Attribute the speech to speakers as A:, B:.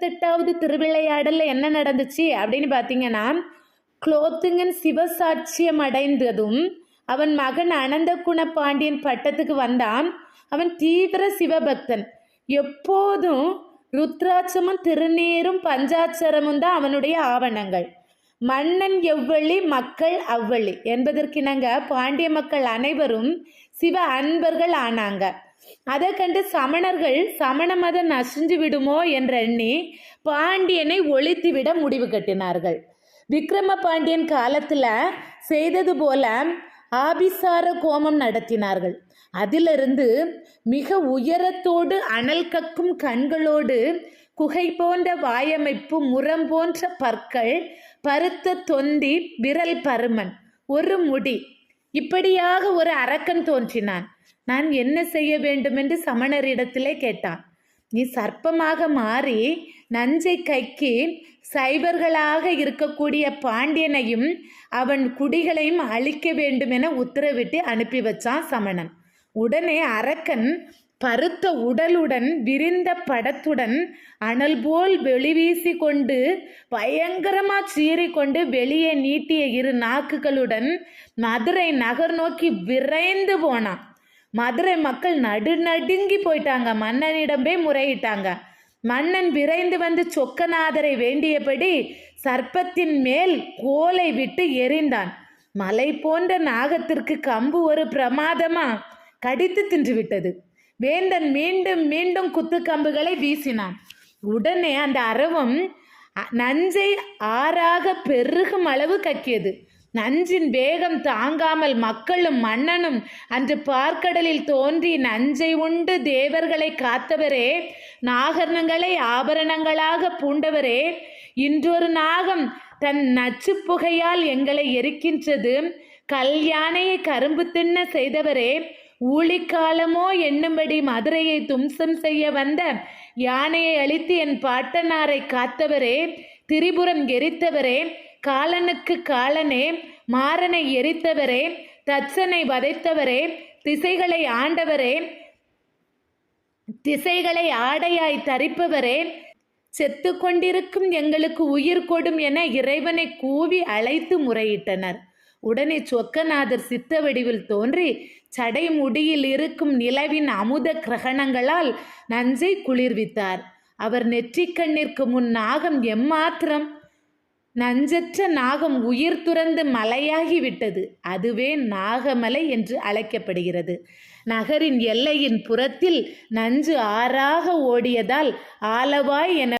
A: எட்டாவது திருவிளையாடலில் என்ன நடந்துச்சு அப்படின்னு பார்த்தீங்கன்னா குலோத்துங்கன் சிவசாட்சியம் அடைந்ததும் அவன் மகன் அனந்தகுண பாண்டியன் பட்டத்துக்கு வந்தான். அவன் தீவிர சிவபக்தன். எப்போதும் ருத்ராட்சமும் திருநீரும் பஞ்சாட்சரமும் தான் அவனுடைய ஆவணங்கள். மன்னன் எவ்வளி மக்கள் அவ்வளி என்பதற்கிணங்க பாண்டிய மக்கள் அனைவரும் சிவ அன்பர்கள் ஆனாங்க. அதை கண்டு சமணர்கள் சமண மதம் நசிஞ்சு விடுமோ என்றெண்ணி பாண்டியனை ஒழித்துவிட முடிவு கட்டினார்கள். விக்ரம பாண்டியன் காலத்தில் செய்தது போல ஆபிசார கோமம் நடத்தினார்கள். அதிலிருந்து மிக உயரத்தோடு அனல் கக்கும் கண்களோடு குகை போன்ற வாயமைப்பு முரம் போன்ற பற்கள் பருத்த தொந்தி விரல் பருமன் ஒரு முடி இப்படியாக ஒரு அரக்கன் தோன்றினான். நான் என்ன செய்ய வேண்டுமென்று சமணரிடத்திலே கேட்டான். நீ சர்ப்பமாக மாறி நஞ்சை கைக்கு சைவர்களாக இருக்கக்கூடிய பாண்டியனையும் அவன் குடிகளையும் அழிக்க வேண்டுமென உத்தரவிட்டு அனுப்பி வச்சான் சமணன். உடனே அரக்கன் பருத்த உடலுடன் விரிந்த படத்துடன் அனல் போல் வெளிவீசி கொண்டு பயங்கரமா சீறிக்கொண்டு வெளியே நீட்டிய இரு நாக்குகளுடன் மதுரை நகர் நோக்கி விரைந்து போனான். மதுரை மக்கள் நடுநடுங்கி போயிட்டாங்க. மன்னனிடமே முறையிட்டாங்க. மன்னன் விரைந்து வந்து சொக்கநாதரை வேண்டியபடி சர்ப்பத்தின் மேல் கோலை விட்டு எறிந்தான். மலை போன்ற நாகத்திற்கு கம்பு ஒரு பிரமாதமா கடித்து தின்று விட்டது. வேந்தன் மீண்டும் மீண்டும் குத்துக்கம்புகளை வீசினான். உடனே அந்த அரவம் நஞ்சை ஆறாக பெருகும் அளவு கக்கியது. நஞ்சின் வேகம் தாங்காமல் மக்களும் மன்னனும் அன்று பார்க்கடலில் தோன்றி நஞ்சை உண்டு தேவர்களை காத்தவரே நாகரணங்களை ஆபரணங்களாக பூண்டவரே இன்றொரு நாகம் தன் நச்சு புகையால் எங்களை எரிக்கின்றது. கல்யாணையை கரும்பு தின்ன செய்தவரே ஊழிக்காலமோ என்னும்படி மதுரையை தும்சம் செய்ய வந்த யானையை அழித்து என் பாட்டனாரை காத்தவரே திரிபுரம் எரித்தவரே காலனுக்கு காலனே மாறனை எரித்தவரே தச்சனை வதைத்தவரே திசைகளை ஆண்டவரே திசைகளை ஆடையாய் தரிப்பவரே செத்து கொண்டிருக்கும் எங்களுக்கு உயிர் கொடும் என இறைவனை கூவி அழைத்து முறையிட்டனர். உடனே சொக்கநாதர் சித்த வடிவில் தோன்றி சடை முடியில் இருக்கும் நிலவின் அமுத கிரகணங்களால் நஞ்சை குளிர்வித்தார். அவர் நெற்றிக்கண்ணிற்கு முன் நாகம் எம்மாத்திரம்? நஞ்சற்ற நாகம் உயிர் துறந்து மலையாகி விட்டது அதுவே நாகமலை என்று அழைக்கப்படுகிறது. நகரின் எல்லையின் புறத்தில் நஞ்சு ஆறாக ஓடியதால் ஆலவாய் என